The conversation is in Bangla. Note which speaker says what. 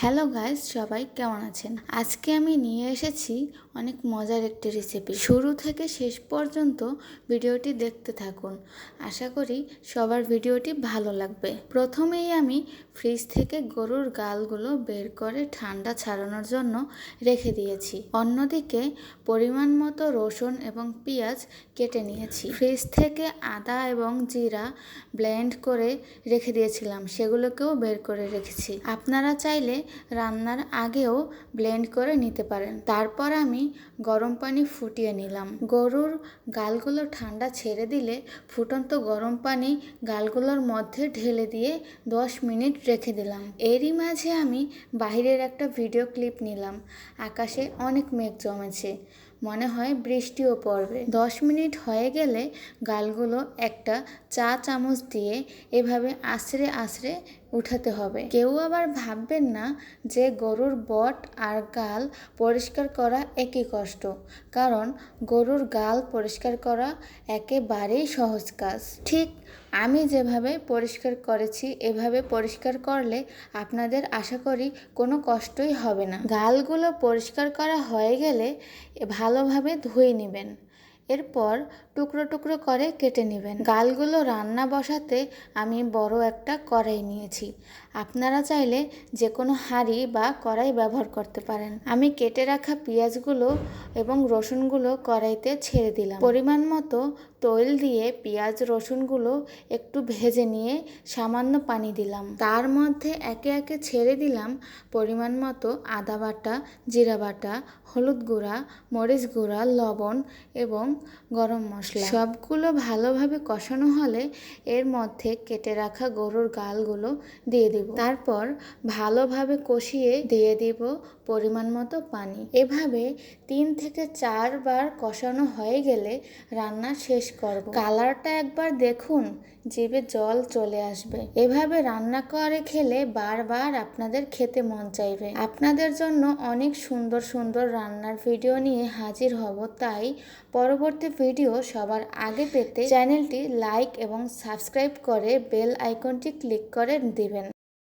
Speaker 1: হ্যালো গাইস সবাই কেমন আছেন? আজকে আমি নিয়ে এসেছি অনেক মজার একটি রেসিপি শুরু থেকে শেষ পর্যন্ত ভিডিওটি দেখতে থাকুন। আশা করি সবার ভিডিওটি ভালো লাগবে। প্রথমেই আমি ফ্রিজ থেকে গরুর গালগুলো বের করে ঠান্ডা ছাড়ানোর জন্য রেখে দিয়েছি। অন্যদিকে পরিমাণ মতো রসুন এবং পেঁয়াজ কেটে নিয়েছি। ফ্রিজ থেকে আদা এবং জিরা ব্লেন্ড করে রেখে দিয়েছিলাম। সেগুলোকেও বের করে রেখেছি। আপনারা চাইলে রান্নার আগেও ব্লেন্ড করে নিতে পারেন। তারপর আমি গরম পানি ফুটিয়ে নিলাম। গরুর গালগুলো ঠান্ডা ছেড়ে দিলে ফুটন্ত গরম পানি গালগুলোর মধ্যে ঢেলে দিয়ে দশ মিনিট রেখে দিলাম। এরই মাঝে আমি বাইরের একটা ভিডিও ক্লিপ নিলাম। আকাশে অনেক মেঘ জমেছে। মনে হয় বৃষ্টিও পড়বে। দশ মিনিট হয়ে গেলে গালগুলো একটা চা চামচ দিয়ে এভাবে আছড়ে আছড়ে উঠাতে হবে। কেউ আবার ভাববেন না যে গরুর বট আর গাল পরিষ্কার করা একই কষ্ট, কারণ গরুর গাল পরিষ্কার করা একেবারেই সহজ কাজ। ঠিক আমি যেভাবে পরিষ্কার করেছি, এভাবে পরিষ্কার করলে আপনাদের আশা করি কোনো কষ্টই হবে না। গালগুলো পরিষ্কার করা হয়ে গেলে ভালোভাবে ধুয়ে নেবেন। এরপর টুকরো টুকরো করে কেটে নেবেন। গালগুলো রান্না বসাতে আমি বড় একটা কড়াই নিয়েছি। আপনারা চাইলে যে কোনো হাঁড়ি বা কড়াই ব্যবহার করতে পারেন। আমি কেটে রাখা পেঁয়াজগুলো এবং রসুনগুলো কড়াইতে ছেড়ে দিলাম। পরিমাণ মতো তৈল দিয়ে পেঁয়াজ রসুনগুলো একটু ভেজে নিয়ে সামান্য পানি দিলাম। তার মধ্যে একে একে ছেড়ে দিলাম পরিমাণ মতো আদা বাটা, জিরা বাটা, হলুদ গুঁড়া, মরিচ গুঁড়া, লবণ এবং গরম মশলা। সবগুলো ভালোভাবে কষানো হলে এর মধ্যে কেটে রাখা গরুর গালগুলো দিয়ে দিব। তারপর ভালোভাবে কষিয়ে দিয়ে দিব পরিমাণ মতো পানি। এভাবে তিন থেকে চারবার কষানো হয়ে গেলে রান্না শেষ করব। কালারটা একবার দেখুন, জিভে জল চলে আসবে। এভাবে রান্না করে খেলে বারবার আপনাদের খেতে মন চাইবে। আপনাদের জন্য অনেক সুন্দর সুন্দর রান্নার ভিডিও নিয়ে হাজির হব, তাই পরবর্তী ভিডিও সবার আগে পেতে চ্যানেলটি লাইক এবং সাবস্ক্রাইব করে বেল আইকনটি ক্লিক করে দিবেন।